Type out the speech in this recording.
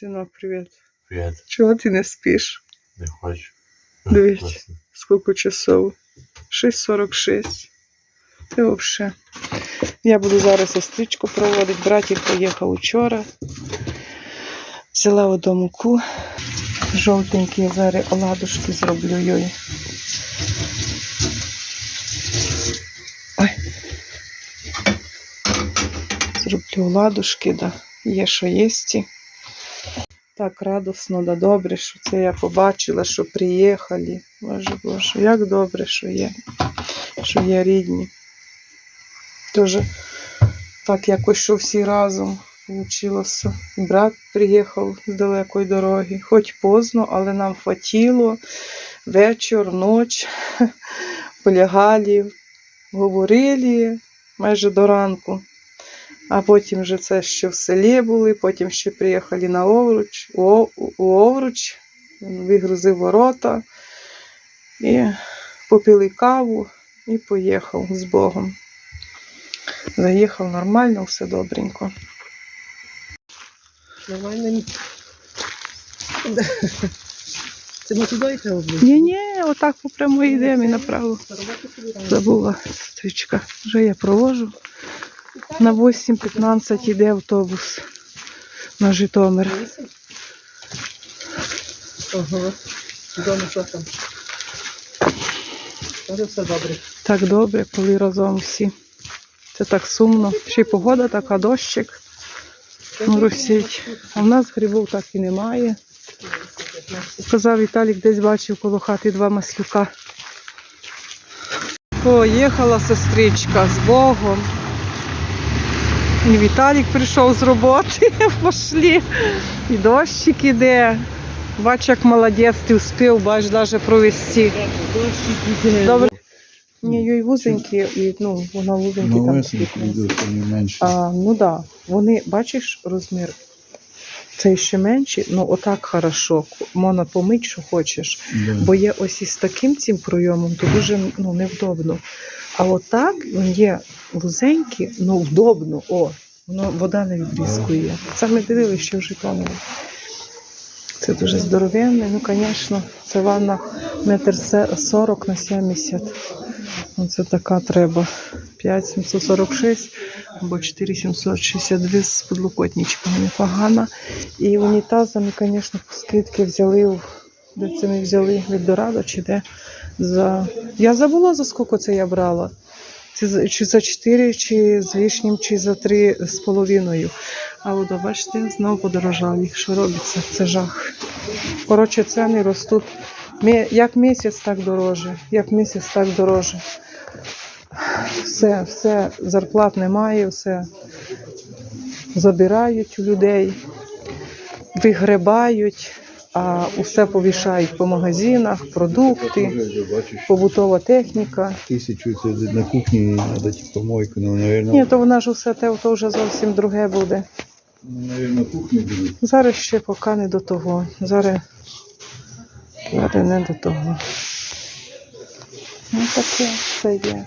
Синок, привіт. Привіт, Чого ти не спиш? не хочу. Дивись. Скільки часов? 6.46. Ти взагалі. Я буду зараз сестричку проводити. Братик поїхав учора. Взяла одну муку. Жовтенькі зараз оладушки зроблю їй. Ой. Зроблю оладушки, да. Є що єсті. Так радосно, да добре, що це я побачила, що приїхали. Боже Боже, як добре, що є, що є рідні. Дуже так якось, що всі разом вийшло. Брат приїхав з далекої дороги, хоч поздно, але нам хватило. Вечір, ніч, полягали, говорили майже до ранку. А потім вже це ще в селі були, потім ще приїхали на Овруч, у, Овруч, вигрузив ворота і попили каву і поїхав з Богом. Заїхав нормально, все добренько. Нормально. Це ми туди треба? Ні, ні, отак по прямої йдемо і направо. Забула сестричка. Вже я провожу. На 8.15 йде автобус на Житомир. Дома що там? Все добре. Так добре, коли разом всі. Це так сумно. Ще й погода така, дощик моросить. А в нас грибів так і немає. Казав Віталік, десь бачив коло хати два маслюка. Поїхала сестричка з Богом. І Віталік прийшов з роботи, пошли. І дощик іде. Бач, як молодець, ти вспів, бач, навіть провести. Добре. Ні, їй вузенькі, і ну, вона вузенькі Ну, там. йдуть, вони менші. А, ну да, вони, бачиш, розмір. Цей ще менший, ну отак хорошо. Можна помить, що хочеш. Да. Бо є ось із таким цим пройомом, то дуже ну, невдобно. А отак він є вузенький, ну вдобно. О, воно вода не відрізкує. Це ми дивилися ще в Житомирі. Це дуже здоровенне. Ну, звісно, це ванна метр се- 40 на 70. Ну, це така треба. 5746 або 4762 з подлокотничками. Непогана. І унітазами, звісно, скидки взяли. Де це ми взяли? Від Дорадо чи де? За... Я забула, за скільки це я брала. Це чи за 4, чи з лишнім, чи за 3 з половиною. А от бачите, знову подорожали. Що робиться? Це жах. Коротше, ціни ростуть. Як місяць, так дороже. Як місяць, так дороже. Все, все, зарплат немає, все забирають у людей, вигребають, а усе повішають по магазинах, продукти, побутова техніка. тисячу це на кухні треба ті помойку, ну, Ні, то вона ж усе те, то вже зовсім друге буде. ну, навірно, кухні будуть. Зараз ще поки не до того. Зараз, зараз не до того. Ну таке все є.